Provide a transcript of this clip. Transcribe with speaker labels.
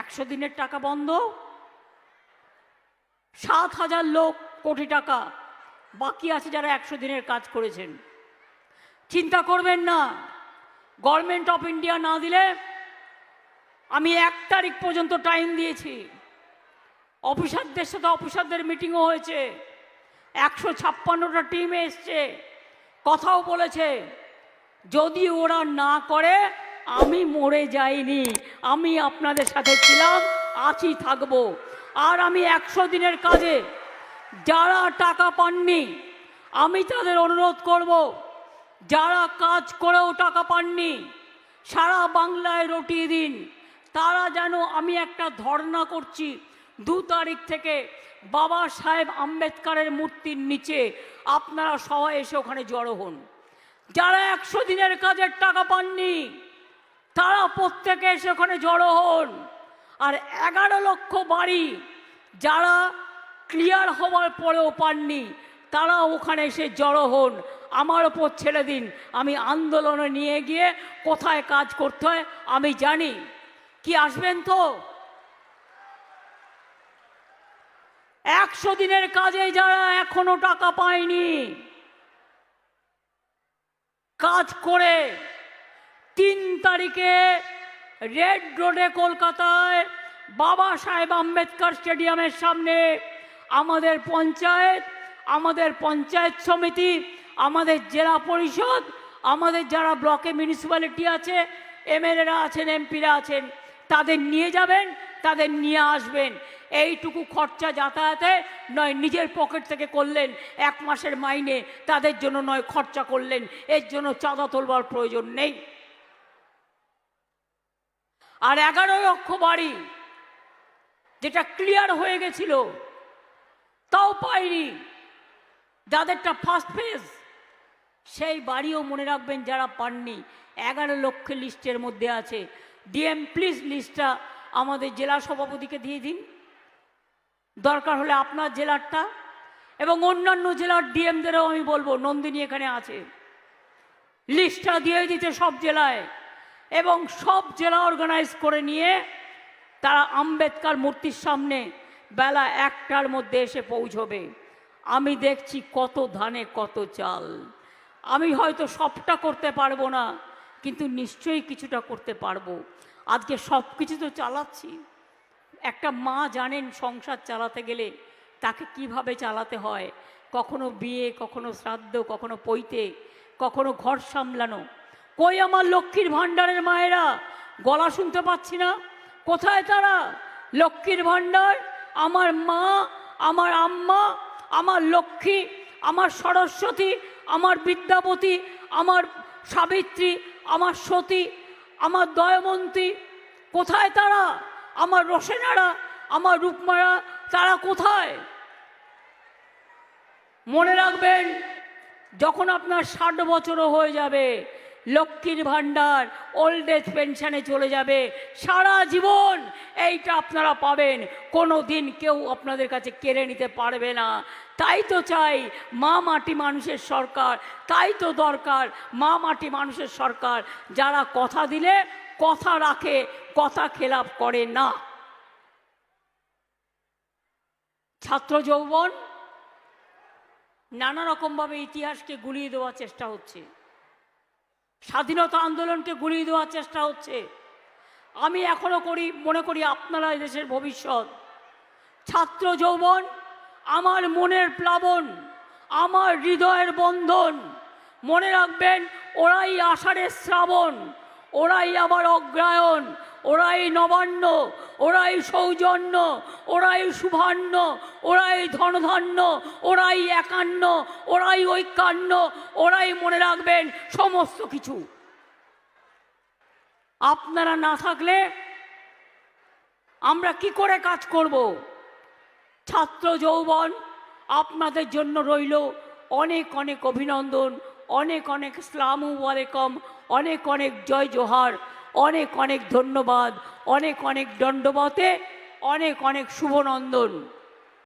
Speaker 1: একশো দিনের টাকা বন্ধ। সাত হাজার লোক, কোটি টাকা। বাকি আছে যারা একশো দিনের কাজ করেছেন। চিন্তা করবেন না। গভর্নমেন্ট অফ ইন্ডিয়া না দিলে আমি এক তারিখ পর্যন্ত টাইম দিয়েছি। অফিসারদের সাথে অফিসারদের মিটিংও হয়েছে। একশো ছাপ্পান্নটা টিম এসছে। কথাও বলেছে। যদি ওরা না করে আমি মরে যাইনি, আমি আপনাদের সাথে ছিলাম, আছি, থাকব। আর আমি একশো দিনের কাজে যারা টাকা পাননি, আমি তাদের অনুরোধ করব, যারা কাজ করেও টাকা পাননি, সারা বাংলায় রটিয়ে দিন। তারা যেন আমি একটা ধর্ণা করছি, দু তারিখ থেকে বাবা সাহেব আম্বেদকারের মূর্তির নিচে আপনারা সবাই এসে ওখানে জড়ো হন। যারা একশো দিনের কাজের টাকা পাননি তারা প্রত্যেকে এসে ওখানে জড়ো হন। আর এগারো লক্ষ বাড়ি যারা ক্লিয়ার হওয়ার পরেও পাননি, তারা ওখানে এসে জড়ো হন। আমার ওপর ছেড়ে দিন, আমি আন্দোলনে নিয়ে গিয়ে কোথায় কাজ করতে হয় আমি জানি। কি, আসবেন তো? একশো দিনের কাজে যারা এখনও টাকা পায়নি, কাজ করে তিন তারিখে রেড রোডে কলকাতায় বাবা সাহেব আম্বেদকর স্টেডিয়ামের সামনে আমাদের পঞ্চায়েত আমাদের পঞ্চায়েত সমিতি, আমাদের জেলা পরিষদ, আমাদের যারা ব্লকে মিউনিসিপ্যালিটি আছে, এমএলএরা আছেন, এমপিরা আছেন, তাদের নিয়ে যাবেন, তাদের নিয়ে আসবেন। এইটুকু খরচা যাতায়াতে নয়, নিজের পকেট থেকে করলেন, এক মাসের মাইনে, তাদের জন্য নয়, খরচা করলেন। এর জন্য চাঁদা তোলবার প্রয়োজন নেই। আর এগারো লক্ষ বাড়ি যেটা ক্লিয়ার হয়ে গেছিল, তাও পাইনি। যাদেরটা ফার্স্ট ফেজ সেই বাড়িও মনে রাখবেন যারা পাননি, এগারো লক্ষ লিস্টের মধ্যে আছে। ডিএম প্লিজ লিস্টটা আমাদের জেলা সভাপতিকে দিয়ে দিন। দরকার হলে আপনার জেলারটা এবং অন্যান্য জেলার ডিএমদেরও আমি বলব, নন্দিনী এখানে আছে। লিস্টটা দিয়ে দিতে সব জেলায়। এবং সব জেলা অর্গানাইজ করে নিয়ে তারা আম্বেদকার মূর্তির সামনে বেলা একটার মধ্যে এসে পৌঁছবে। আমি দেখছি কত ধানে, কত চাল। আমি হয়তো সবটা করতে পারব না, কিন্তু নিশ্চয়ই কিছুটা করতে পারব। আজকে সব কিছু তো চালাচ্ছি। একটা মা জানেন সংসার চালাতে গেলে তাকে কীভাবে চালাতে হয়? কখনো বিয়ে, কখনো শ্রাদ্ধ, কখনো পৈতে, কখনো ঘর সামলানো। কই আমার লক্ষ্মীর ভাণ্ডারের মায়েরা? গলা শুনতে পাচ্ছি না। কোথায় তারা? লক্ষ্মীর ভাণ্ডার? আমার মা, আমার আম্মা, আমার লক্ষ্মী, আমার সরস্বতী, আমার বিদ্যাপতি, আমার সাবিত্রী, আমার সতী, আমার দয়মন্তী। কোথায় তারা? আমার রসেনারা, আমার রূপমারা, তারা কোথায়? মনে রাখবেন, যখন আপনার ষাট বছরও হয়ে যাবে লক্ষ্মীর ভাণ্ডার ওল্ড এজ পেনশনে চলে যাবে। সারা জীবন এইটা আপনারা পাবেন। কোনো দিন কেউ আপনাদের কাছে কেড়ে নিতে পারবে না। তাই তো চাই মা মাটি মানুষের সরকার, তাই তো দরকার মা মাটি মানুষের সরকার। যারা কথা দিলে, কথা রাখে, কথা খেলাপ করে না। ছাত্র যৌবন, নানা রকমভাবে ইতিহাসকে গুলিয়ে দেওয়ার চেষ্টা হচ্ছে। স্বাধীনতা আন্দোলনকে গুলিয়ে দেওয়ার চেষ্টা হচ্ছে। আমি এখনও করি, মনে করি আপনারা দেশের ভবিষ্যৎ। ছাত্র যৌবন, আমার মনের প্লাবন, আমার হৃদয়ের বন্ধন, মনে রাখবেন ওরাই আষাঢ়ের শ্রাবণ, ওরাই আবার অগ্রায়ণ, ওরাই নবান্ন, ওরাই সৌজন্য, ওরাই শুভান্ন ওরাই ধনধান্য, ওরাই একান্ন, ওরাই ঐকান্ন ওরাই মনে রাখবেন সমস্ত কিছু। আপনারা না থাকলে আমরা কি করে কাজ করব? ছাত্র যৌবন আপনাদের জন্য রইল। অনেক অনেক অভিনন্দন, অনেক অনেক ইসলাম ওয়ালেকম অনেক অনেক জয় জোহার, অনেক অনেক ধন্যবাদ, অনেক অনেক দণ্ডবতে, অনেক অনেক শুভনন্দন।